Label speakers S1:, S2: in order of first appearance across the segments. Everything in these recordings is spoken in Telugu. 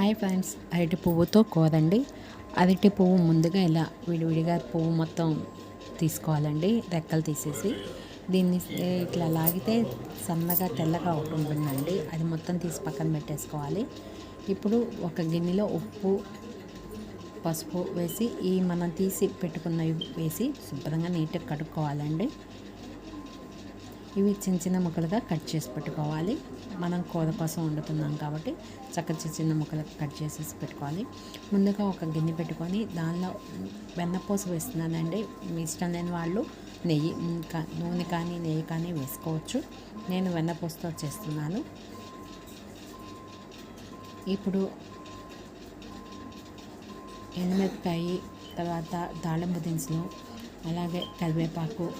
S1: హాయ్ ఫ్రెండ్స్ అరటి పువ్వుతో కూరండి అరటి పువ్వు ముందుగా ఇలా విడివిడిగా పువ్వు మొత్తం తీసుకోవాలండి. రెక్కలు తీసేసి దీన్ని ఇట్లా లాగితే సన్నగా తెల్లగా ఒకటి ఉంటుందండి. అది మొత్తం తీసి పక్కన పెట్టేసుకోవాలి. ఇప్పుడు ఒక గిన్నెలో ఉప్పు పసుపు వేసి ఈ మనం తీసి పెట్టుకున్నవి వేసి శుభ్రంగా నీట్గా కడుక్కోవాలండి. ఇవి చిన్న చిన్న ముక్కలుగా కట్ చేసి పెట్టుకోవాలి. మనం కూర కోసం వండుతున్నాం కాబట్టి చక్క చిన్న చిన్న ముక్కలుగా కట్ చేసేసి పెట్టుకోవాలి. ముందుగా ఒక గిన్నె పెట్టుకొని దానిలో వెన్నపూస వేస్తున్నానండి. మీ ఇష్టం లేని వాళ్ళు నెయ్యి నూనె కానీ నెయ్యి కానీ వేసుకోవచ్చు. నేను వెన్నపూసతో చేస్తున్నాను. ఇప్పుడు ఎండుమిరపకాయ తర్వాత దాళింబ దినుసులు అలాగే కరివేపాకు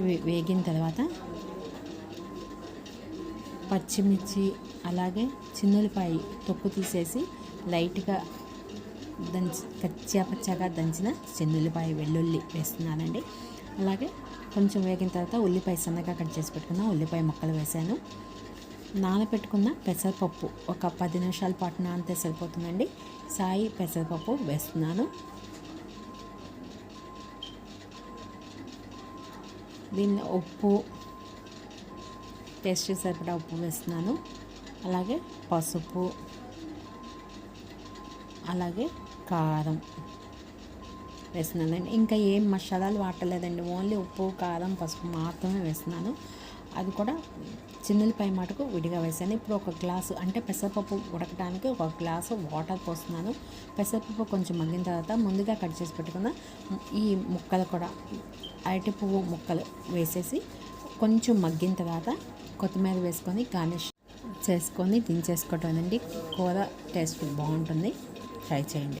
S1: వేగిన తర్వాత పచ్చిమిర్చి అలాగే చిన్నులపాయ తొక్కు తీసేసి లైట్గా దంచి కచ్చా పచ్చగా దంచిన చిన్నులపాయ వెల్లుల్లి వేస్తున్నానండి. అలాగే కొంచెం వేగిన తర్వాత ఉల్లిపాయ సన్నగా కట్ చేసి పెట్టుకున్న ఉల్లిపాయ ముక్కలు వేసాను. నానబెట్టుకున్న పెసరపప్పు ఒక పది నిమిషాల పాటు నానితే సరిపోతుందండి. సాయి పెసరపప్పు వేస్తున్నాను. దీన్ని ఉప్పు టేస్ట్ సరిపడా ఉప్పు వేస్తున్నాను. అలాగే పసుపు అలాగే కారం వేస్తున్నానండి ఇంకా ఏం మసాలాలు వాడలేదండి ఓన్లీ ఉప్పు కారం పసుపు మాత్రమే వేస్తున్నాను. అది కూడా చిన్నలపై మటుకు విడిగా వేసాను ఇప్పుడు ఒక గ్లాసు అంటే పెసరపప్పు ఉడకడానికి ఒక గ్లాసు వాటర్ పోస్తున్నాను. పెసరపప్పు కొంచెం మగ్గిన తర్వాత ముందుగా కట్ చేసి పెట్టుకున్న ఈ ముక్కలు కూడా అరటి పువ్వు ముక్కలు వేసేసి కొంచెం మగ్గిన తర్వాత కొత్తిమీర వేసుకొని గార్నిష్ చేసుకొని దించేసుకోవటం కూర టేస్ట్ బాగుంటుంది. ట్రై చేయండి.